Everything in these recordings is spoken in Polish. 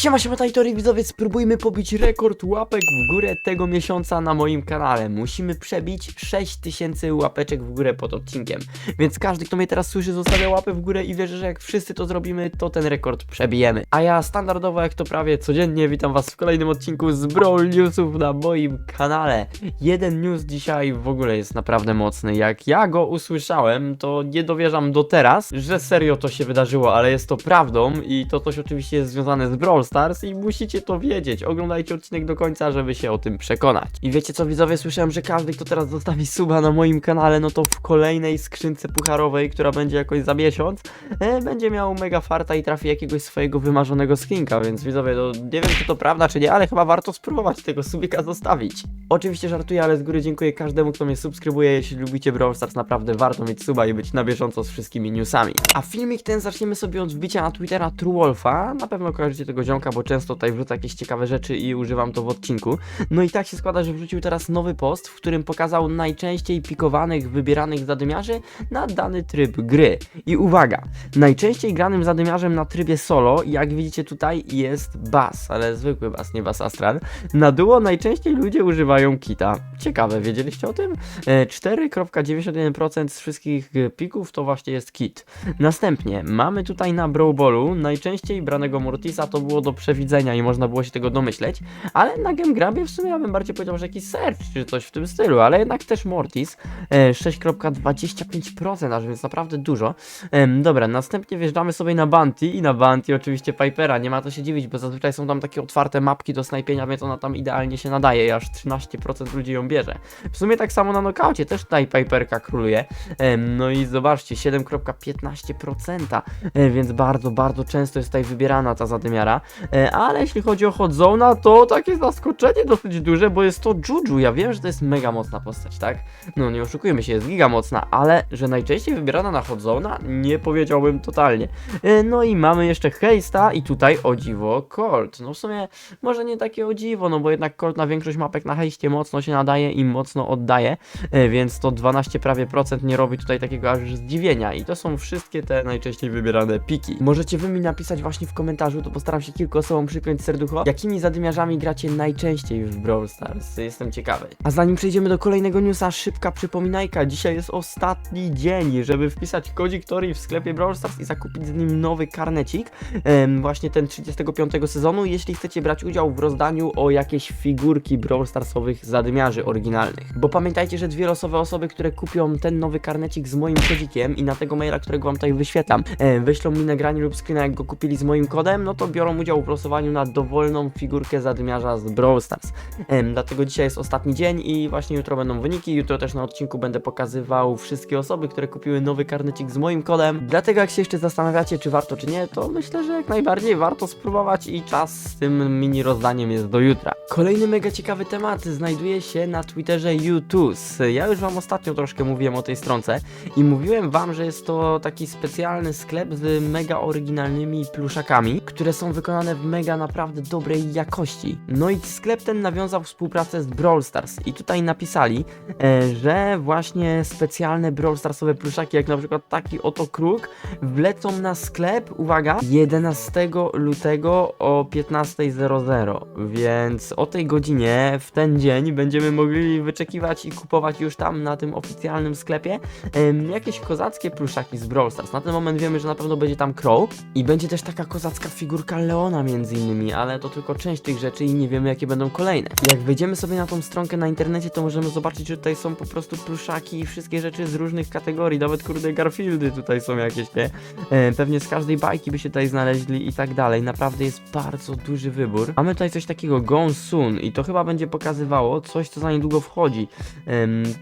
Siema, siema, tajtory widzowie, spróbujmy pobić rekord łapek w górę tego miesiąca na moim kanale. Musimy przebić 6000 łapeczek w górę pod odcinkiem. Więc każdy, kto mnie teraz słyszy, zostawia łapę w górę i wierzę, że jak wszyscy to zrobimy, to ten rekord przebijemy. A ja standardowo, jak to prawie codziennie, witam was w kolejnym odcinku z Brawl Newsów na moim kanale. Jeden news dzisiaj w ogóle jest naprawdę mocny. Jak ja go usłyszałem, to nie dowierzam do teraz, że serio to się wydarzyło, ale jest to prawdą i to coś oczywiście jest związane z Brawl Stars i musicie to wiedzieć. Oglądajcie odcinek do końca, żeby się o tym przekonać. I wiecie co widzowie, słyszałem, że każdy, kto teraz zostawi suba na moim kanale, no to w kolejnej skrzynce pucharowej, która będzie jakoś za miesiąc, e, będzie miał mega farta i trafi jakiegoś swojego wymarzonego skinka, więc widzowie, no nie wiem czy to prawda czy nie, ale chyba warto spróbować tego subika zostawić. Oczywiście żartuję, ale z góry dziękuję każdemu, kto mnie subskrybuje. Jeśli lubicie Brawl Stars, naprawdę warto mieć suba i być na bieżąco z wszystkimi newsami. A filmik ten zaczniemy sobie od wbicia na Twittera Truewolfa. Na pewno kojarzycie tego ziomka, bo często tutaj wrzuca jakieś ciekawe rzeczy i używam to w odcinku. No i tak się składa, że wrzucił teraz nowy post, w którym pokazał najczęściej pikowanych, wybieranych zadymiarzy na dany tryb gry. I uwaga, najczęściej granym zadymiarzem na trybie solo, jak widzicie tutaj, jest Bass, ale zwykły Bass, nie Bass Astral. Na duo najczęściej ludzie używają kita. Ciekawe, wiedzieliście o tym? E, 4,91% z wszystkich e, pików to właśnie jest kit. Następnie mamy tutaj na Brawl Ballu najczęściej branego Mortisa to było do przewidzenia i można było się tego domyśleć, ale na Game Grabie w sumie ja bym bardziej powiedział, że jakiś Search czy coś w tym stylu, ale jednak też Mortis e, 6,25%, aż więc naprawdę dużo. Dobra, następnie wjeżdżamy sobie na Bounty i na Bounty oczywiście Pipera, nie ma to się dziwić, bo zazwyczaj są tam takie otwarte mapki do snajpienia, więc ona tam idealnie się nadaje aż 13% ludzi ją bierze. W sumie tak samo na nokaucie też tutaj Piperka króluje. No i zobaczcie, 7,15%, e, więc bardzo, bardzo często jest tutaj wybierana ta zadymiara. E, ale jeśli chodzi o Hodzona, to takie zaskoczenie dosyć duże, bo jest to Juju. Ja wiem, że to jest mega mocna postać, tak? No nie oszukujmy się, jest giga mocna, ale że najczęściej wybierana na Hodzona, nie powiedziałbym totalnie. E, no i mamy jeszcze Heista i tutaj o dziwo Colt. No w sumie może nie takie o dziwo, no bo jednak Colt na większość mapek na hejście mocno się nadaje i mocno oddaje, e, więc to 12 prawie procent nie robi tutaj takiego aż zdziwienia i to są wszystkie te najczęściej wybierane piki. Możecie wy mi napisać właśnie w komentarzu, to postaram się kilku osobom przypiąć serducho, jakimi zadymiarzami gracie najczęściej w Brawl Stars. Jestem ciekawy. A zanim przejdziemy do kolejnego newsa, szybka przypominajka. Dzisiaj jest ostatni dzień, żeby wpisać kodzik Tori w sklepie Brawl Stars i zakupić z nim nowy karnecik. Właśnie ten 35 sezonu, jeśli chcecie brać udział w rozdaniu o jakieś figurki Brawl Starsowych zadymiarzy oryginalnych. Bo pamiętajcie, że dwie losowe osoby, które kupią ten nowy karnecik z moim kodzikiem i na tego maila, którego wam tutaj wyświetlam, e, wyślą mi nagranie lub screena, jak go kupili z moim kodem, no to biorą udział w losowaniu na dowolną figurkę zadymiarza z Brawl Stars. Dlatego dzisiaj jest ostatni dzień i właśnie jutro będą wyniki. Jutro też na odcinku będę pokazywał wszystkie osoby, które kupiły nowy karnecik z moim kodem. Dlatego jak się jeszcze zastanawiacie, czy warto, czy nie, to myślę, że jak najbardziej warto spróbować i czas z tym mini rozdaniem jest do jutra. Kolejny mega ciekawy temat znajduje się na Twitterze YouTube. Ja już wam ostatnio troszkę mówiłem o tej stronce i mówiłem wam, że jest to taki specjalny sklep z mega oryginalnymi pluszakami, które są wykonane w mega naprawdę dobrej jakości. No i sklep ten nawiązał współpracę z Brawl Stars i tutaj napisali, e, że właśnie specjalne Brawl Starsowe pluszaki, jak na przykład taki oto kruk, wlecą na sklep, uwaga, 11 lutego o 15.00, więc o tej godzinie w ten dzień będziemy mogli wyczekiwać i kupować już tam na tym oficjalnym sklepie jakieś kozackie pluszaki z Brawl Stars. Na ten moment wiemy, że na pewno będzie tam Crow i będzie też taka kozacka figurka Leona między innymi, ale to tylko część tych rzeczy i nie wiemy jakie będą kolejne. Jak wejdziemy sobie na tą stronkę na internecie, to możemy zobaczyć, że tutaj są po prostu pluszaki i wszystkie rzeczy z różnych kategorii, nawet kurde Garfieldy tutaj są jakieś, nie? E, pewnie z każdej bajki by się tutaj znaleźli i tak dalej. Naprawdę jest bardzo duży wybór. Mamy tutaj coś takiego Gone Soon i to chyba będzie pokazywało coś, co za niedługo wchodzi.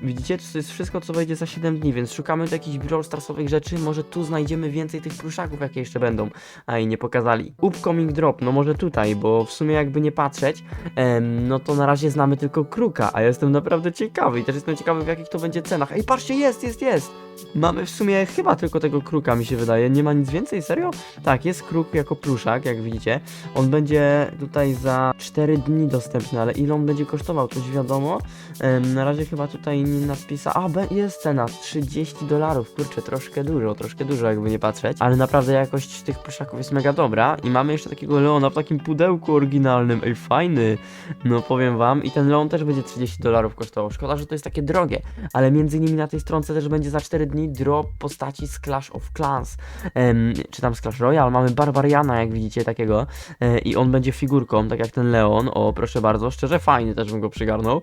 Widzicie, to jest wszystko, co wejdzie za 7 dni, więc szukamy tu jakichś Brawl Starsowych rzeczy, może tu znajdziemy więcej tych pluszaków, jakie jeszcze będą, a i nie pokazali. Upcoming Drop, no może tutaj, bo w sumie jakby nie patrzeć, em, no to na razie znamy tylko Kruka, a jestem naprawdę ciekawy i też jestem ciekawy w jakich to będzie cenach. Ej, patrzcie, jest, jest, jest! Mamy w sumie chyba tylko tego kruka, mi się wydaje. Nie ma nic więcej, serio? Tak, jest kruk jako pluszak, jak widzicie. On będzie tutaj za 4 dni dostępny, ale ile on będzie kosztował, coś wiadomo. Em, na razie chyba tutaj nie napisał. A, jest cena 30 dolarów. Kurczę, troszkę dużo, troszkę dużo, jakby nie patrzeć. Ale naprawdę jakość tych pluszaków jest mega dobra. I mamy jeszcze takiego Leona w takim pudełku oryginalnym. Ej, fajny. No powiem wam. I ten Leon też będzie 30 dolarów kosztował. Szkoda, że to jest takie drogie. Ale między innymi na tej stronce też będzie za 4 dni drop postaci z Clash of Clans. Czy tam z Clash Royale. Mamy Barbariana, jak widzicie, takiego. E, I on będzie figurką, tak jak ten Leon. O, proszę bardzo. Szczerze fajny, też bym go przygarnął.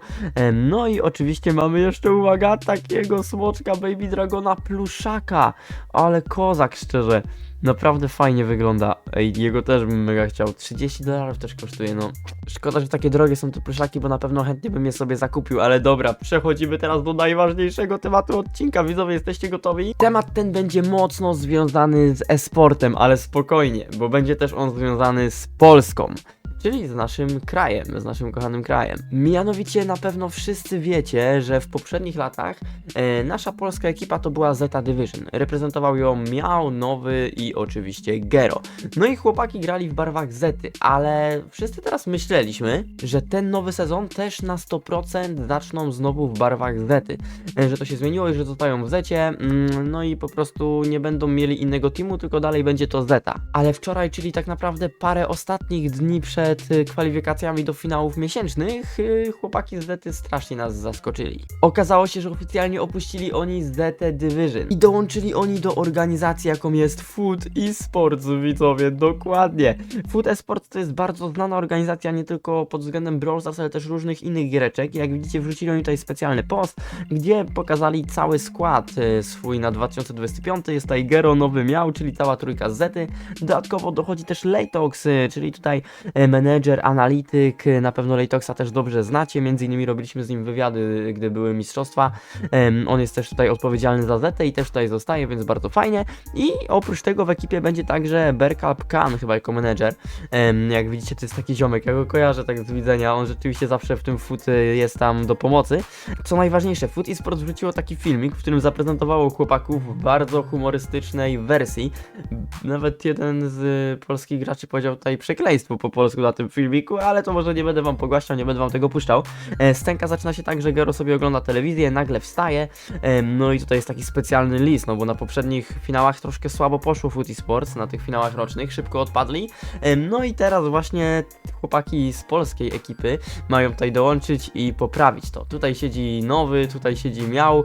No i oczywiście mamy jeszcze, uwaga, takiego smoczka Baby Dragona pluszaka. Ale kozak, szczerze. Naprawdę fajnie wygląda. Ej, jego też bym mega chciał. 30 dolarów też kosztuje, no. Szkoda, że takie drogie są te pluszaki, bo na pewno chętnie bym je sobie zakupił, ale dobra, przechodzimy teraz do najważniejszego tematu odcinka. Widzowie, jesteście gotowi? Temat ten będzie mocno związany z e-sportem, ale spokojnie, bo będzie też on związany z Polską czyli z naszym krajem, z naszym kochanym krajem. Mianowicie na pewno wszyscy wiecie, że w poprzednich latach e, nasza polska ekipa to była Zeta Division. Reprezentował ją Miał, Nowy i oczywiście Gero. No i chłopaki grali w barwach Zety, ale wszyscy teraz myśleliśmy, że ten nowy sezon też na 100% zaczną znowu w barwach Zety. E, że to się zmieniło i że zostają w Zecie, mm, no i po prostu nie będą mieli innego teamu, tylko dalej będzie to Zeta. Ale wczoraj, czyli tak naprawdę parę ostatnich dni przed y, kwalifikacjami do finałów miesięcznych, y, chłopaki z Zety strasznie nas zaskoczyli. Okazało się, że oficjalnie opuścili oni Zetę Division i dołączyli oni do organizacji, jaką jest Food Esports, widzowie, dokładnie. Food Esports to jest bardzo znana organizacja, nie tylko pod względem Brawl Stars, ale też różnych innych giereczek. Jak widzicie, wrzucili oni tutaj specjalny post, gdzie pokazali cały skład y, swój na 2025. Jest tutaj Gero, Nowy Miał, czyli cała trójka z Zety. Dodatkowo dochodzi też Latox, y, czyli tutaj menedżer, analityk. Na pewno Latoxa też dobrze znacie, między innymi robiliśmy z nim wywiady, gdy były mistrzostwa. On jest też tutaj odpowiedzialny za Zetę i też tutaj zostaje, więc bardzo fajnie. I oprócz tego w ekipie będzie także Berkalp Khan, chyba jako menedżer. Jak widzicie, to jest taki ziomek, ja go kojarzę tak z widzenia. On rzeczywiście zawsze w tym foot y, jest tam do pomocy. Co najważniejsze, Food Esports wrzuciło taki filmik, w którym zaprezentowało chłopaków w bardzo humorystycznej wersji. Nawet jeden z polskich graczy powiedział tutaj przekleństwo po polsku na tym filmiku, ale to może nie będę wam pogłaszczał, nie będę wam tego puszczał. E, Scenka zaczyna się tak, że Gero sobie ogląda telewizję, nagle wstaje, em, no i tutaj jest taki specjalny list, no bo na poprzednich finałach troszkę słabo poszło Food Esports, na tych finałach rocznych, szybko odpadli. Em, No i teraz właśnie chłopaki z polskiej ekipy mają tutaj dołączyć i poprawić to. Tutaj siedzi nowy, tutaj siedzi miał,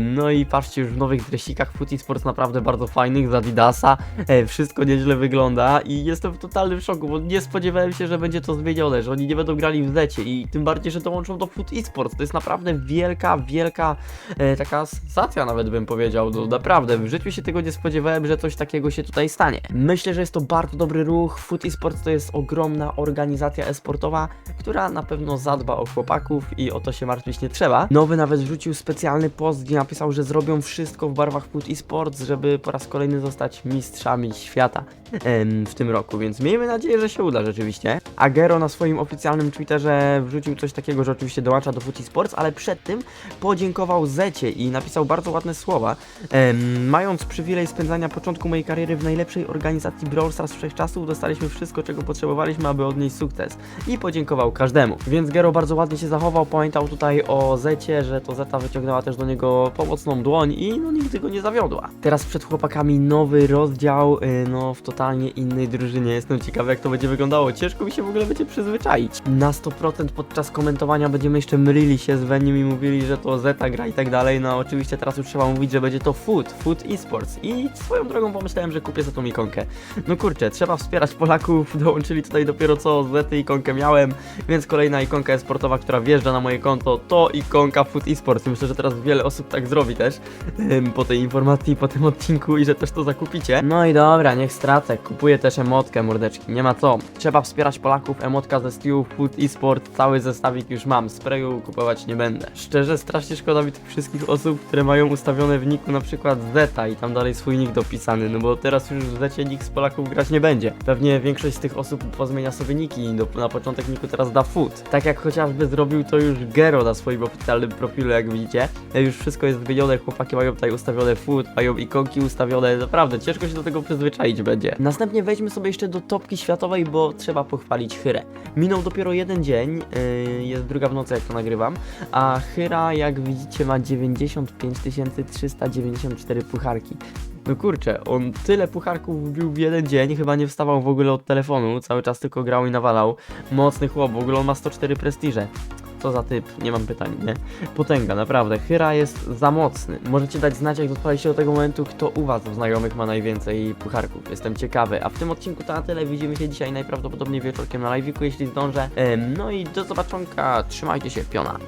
no i patrzcie już w nowych dresikach Foot Sports naprawdę bardzo fajnych z Adidasa, e, wszystko nieźle wygląda i jestem w totalnym szoku, bo nie spodziewałem się, że będzie to zmienione, że oni nie będą grali w zecie i tym bardziej, że dołączą do Foot Esports, to jest naprawdę wielka, wielka e, taka sensacja nawet bym powiedział, no naprawdę, w życiu się tego nie spodziewałem, że coś takiego się tutaj stanie. Myślę, że jest to bardzo dobry ruch, Foot Esports to jest ogromna organizacja e-sportowa, która na pewno zadba o chłopaków i o to się martwić nie trzeba. Nowy nawet wrzucił specjalny post, gdzie napisał, że zrobią wszystko w barwach Foot Esports, żeby po raz kolejny zostać mistrzami świata em, w tym roku, więc miejmy nadzieję, że się uda rzeczywiście. Agero na swoim oficjalnym Twitterze wrzucił coś takiego, że oczywiście dołącza do Foot Esports, ale przed tym podziękował Zecie i napisał bardzo ładne słowa. Em, mając przywilej spędzania początku mojej kariery w najlepszej organizacji Brawl Stars wszechczasów, dostaliśmy wszystko, czego potrzebowaliśmy, aby odnieść sukces. I podziękował każdemu. Więc Gero bardzo ładnie się zachował, pamiętał tutaj o Zecie, że to Zeta wyciągnęła też do niego pomocną dłoń i no nigdy go nie zawiodła. Teraz przed chłopakami nowy rozdział, y, no w totalnie innej drużynie. Jestem ciekawy jak to będzie wyglądało. Ciężko mi się w ogóle będzie przyzwyczaić. Na 100% podczas komentowania będziemy jeszcze mylili się z Venim i mówili, że to Zeta gra i tak dalej. No oczywiście teraz już trzeba mówić, że będzie to Food, Food Esports. I swoją drogą pomyślałem, że kupię za tą ikonkę. No kurczę, trzeba wspierać Polaków, dołączyli tutaj dopiero co Zety ikonkę miałem, więc kolejna ikonka esportowa, która wjeżdża na moje konto, to ikonka Food Esports. Myślę, że teraz wiele osób tak zrobi też po tej informacji, po tym odcinku i że też to zakupicie. No i dobra, niech stracę. Kupuję też emotkę, mordeczki, nie ma co. Trzeba wspierać Polaków, emotka ze Stew, Food Esport, cały zestawik już mam. Sprayu kupować nie będę. Szczerze, strasznie szkoda mi tych wszystkich osób, które mają ustawione w niku na przykład Zeta i tam dalej swój nick dopisany, no bo teraz już w Zecie nikt z Polaków grać nie będzie. Pewnie większość z tych osób pozmienia sobie niki, do, na początek niku teraz Gwiazda Food. Tak jak chociażby zrobił to już Gero na swoim oficjalnym profilu, jak widzicie. E, Już wszystko jest wymienione, chłopaki mają tutaj ustawione food, mają ikonki ustawione, naprawdę ciężko się do tego przyzwyczaić będzie. Następnie wejdźmy sobie jeszcze do topki światowej, bo trzeba pochwalić Hyrę. Minął dopiero jeden dzień, yy, jest druga w nocy jak to nagrywam, a Hyra jak widzicie ma 95 394 pucharki. No kurczę, on tyle pucharków wbił w jeden dzień, chyba nie wstawał w ogóle od telefonu, cały czas tylko grał i nawalał. Mocny chłop, w ogóle on ma 104 prestiże. Co za typ, nie mam pytań, nie? Potęga, naprawdę, Hyra jest za mocny. Możecie dać znać, jak dotrwaliście do tego momentu, kto u was w znajomych ma najwięcej pucharków. Jestem ciekawy. A w tym odcinku to na tyle. Widzimy się dzisiaj najprawdopodobniej wieczorkiem na live'iku, jeśli zdążę. No i do zobaczonka. Trzymajcie się, piona.